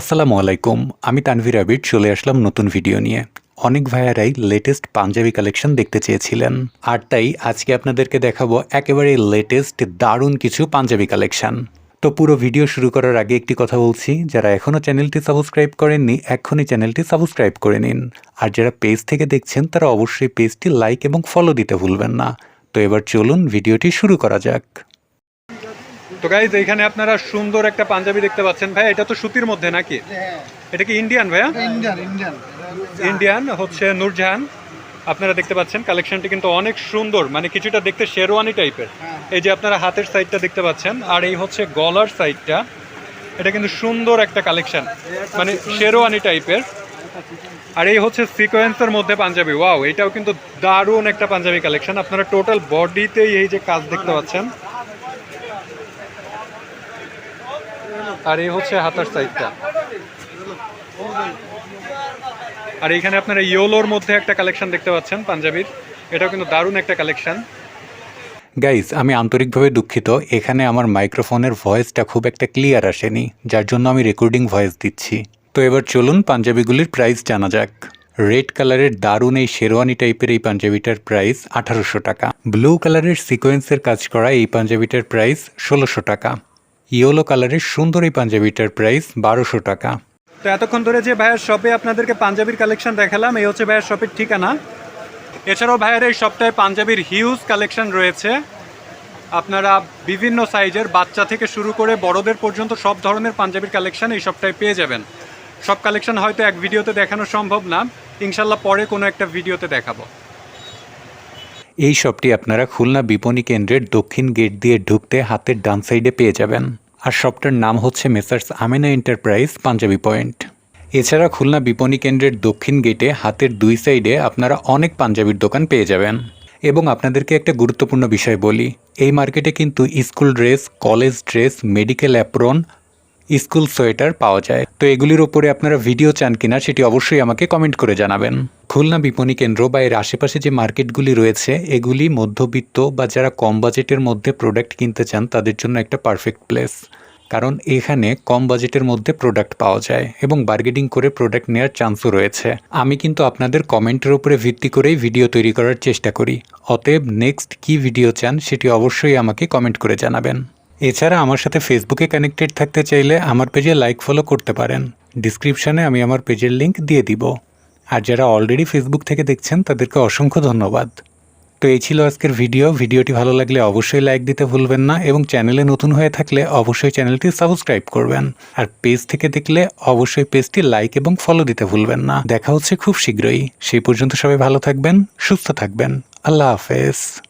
আসসালামু আলাইকুম, আমি তানভীর আবির, চলে আসলাম নতুন ভিডিও নিয়ে। অনেক ভাইয়ারাই লেটেস্ট পাঞ্জাবি কালেকশন দেখতে চেয়েছিলেন। আর তাই আজকে আপনাদেরকে দেখাবো একেবারে লেটেস্ট দারুণ কিছু পাঞ্জাবি কালেকশন তো পুরো ভিডিও শুরু করার আগে একটি কথা বলছি, যারা এখনও চ্যানেলটি সাবস্ক্রাইব করেননি, এক্ষুনি চ্যানেলটি সাবস্ক্রাইব করে নিন। আর যারা পেজ থেকে দেখছেন, তারা অবশ্যই পেজটি লাইক এবং ফলো দিতে ভুলবেন না। তো এবার চলুন ভিডিওটি শুরু করা যাক। তো গাইজ এখানে আপনারা সুন্দর একটা পাঞ্জাবি দেখতে পাচ্ছেন। ভাই এটা তো সুতির মধ্যে নাকি? এটা কি ইন্ডিয়ান ভাইয়া? ইন্ডিয়ান ইন্ডিয়ান ইন্ডিয়ান হচ্ছে নূরজাহান। আপনারা দেখতে পাচ্ছেন কালেকশনটি কিন্তু অনেক সুন্দর মানে কিছুটা দেখতে শেরওয়ানি টাইপের। হ্যাঁ। এই যে আপনারা হাতের সাইডটা দেখতে পাচ্ছেন আর এই হচ্ছে গলার সাইডটা এটা কিন্তু সুন্দর একটা কালেকশন মানে শেরওয়ানি টাইপের। আর এই হচ্ছে সিকোয়েন্সের মধ্যে পাঞ্জাবি ওয়াও এটাও কিন্তু দারুণ একটা পাঞ্জাবি কালেকশন আপনারা টোটাল বডিতেই এই যে কাজ দেখতে পাচ্ছেন। আর এই হচ্ছে হাতার সাইডটা আর এখানে আপনারা ইয়োলোর মধ্যে একটা কালেকশন দেখতে পাচ্ছেন, পাঞ্জাবির। এটাও কিন্তু দারুণ একটা কালেকশন। গাইজ আমি আন্তরিকভাবে দুঃখিত। এখানে আমার মাইক্রোফোনের ভয়েসটা খুব একটা ক্লিয়ার আসেনি, যার জন্য আমি রেকর্ডিং ভয়েস দিচ্ছি। তো এবার চলুন পাঞ্জাবিগুলির প্রাইস জানা যাক। রেড কালারের দারুণ এই শেরওয়ানি টাইপের এই পাঞ্জাবিটার প্রাইস আঠারোশো টাকা। ব্লু কালারের সিকোয়েন্সের কাজ করা এই পাঞ্জাবিটার প্রাইস ষোলোশো টাকা। ইয়েলো কালারের সুন্দর এই পাঞ্জাবিটার প্রাইস বারোশো টাকা। তো এতক্ষণ ধরে যে ভাইয়ের শপে আপনাদেরকে পাঞ্জাবির কালেকশন দেখালাম, এই হচ্ছে ভাইয়ের শপের ঠিকানা। এছাড়াও ভাইয়ের এই সপ্তাহে পাঞ্জাবির হিউজ কালেকশন রয়েছে। আপনারা বিভিন্ন সাইজের বাচ্চা থেকে শুরু করে বড়দের পর্যন্ত সব ধরনের পাঞ্জাবির কালেকশন এই সপ্তাহে পেয়ে যাবেন। সব কালেকশন হয়তো এক ভিডিওতে দেখানো সম্ভব না। ইনশাল্লাহ পরে কোনো একটা ভিডিওতে দেখাবো। এই শপটি আপনারা খুলনা বিপণী কেন্দ্রের দক্ষিণ গেট দিয়ে ঢুকতে হাতের ডান সাইডে পেয়ে যাবেন। আর শপটার নাম হচ্ছে Messrs Amena enterprise Panjabi point. এছাড়া খুলনা বিপণী কেন্দ্রের দক্ষিণ গেটে হাতের দুই সাইডে আপনারা অনেক পাঞ্জাবির দোকান পেয়ে যাবেন। এবং আপনাদেরকে একটা গুরুত্বপূর্ণ বিষয় বলি, এই মার্কেটে কিন্তু school dress, college dress, medical apron, school sweater পাওয়া যায়। তো এগুলির ওপরে আপনারা ভিডিও চান কিনা সেটি অবশ্যই আমাকে কমেন্ট করে জানাবেন। খুলনা বিপণী কেন্দ্র বা এর আশেপাশে যে মার্কেটগুলি রয়েছে, এগুলি মধ্যবিত্ত বা যারা কম বাজেটের মধ্যে প্রোডাক্ট কিনতে চান, তাদের জন্য একটা পারফেক্ট প্লেস কারণ এখানে কম বাজেটের মধ্যে প্রোডাক্ট পাওয়া যায় এবং বার্গেনিং করে প্রোডাক্ট নেওয়ার চান্সও রয়েছে। আমি কিন্তু আপনাদের কমেন্টের উপরে ভিত্তি করেই ভিডিও তৈরি করার চেষ্টা করি। অতএব নেক্সট কি ভিডিও চান, সেটি অবশ্যই আমাকে কমেন্ট করে জানাবেন। এছাড়া আমার সাথে ফেসবুকে কানেক্টেড থাকতে চাইলে আমার পেজে লাইক ফলো করতে পারেন। ডিসক্রিপশানে আমি আমার পেজের লিঙ্ক দিয়ে দিব। আর যারা অলরেডি ফেসবুক থেকে দেখছেন, তাদেরকে অসংখ্য ধন্যবাদ। তো এই ছিল আজকের ভিডিও ভিডিওটি ভালো লাগলে অবশ্যই লাইক দিতে ভুলবেন না এবং চ্যানেলে নতুন হয়ে থাকলে অবশ্যই চ্যানেলটি সাবস্ক্রাইব করবেন। আর পেজ থেকে দেখলে অবশ্যই পেজটি লাইক এবং ফলো দিতে ভুলবেন না। দেখা হচ্ছে খুব শীঘ্রই। সেই পর্যন্ত সবাই ভালো থাকবেন, সুস্থ থাকবেন। আল্লাহ হাফেজ।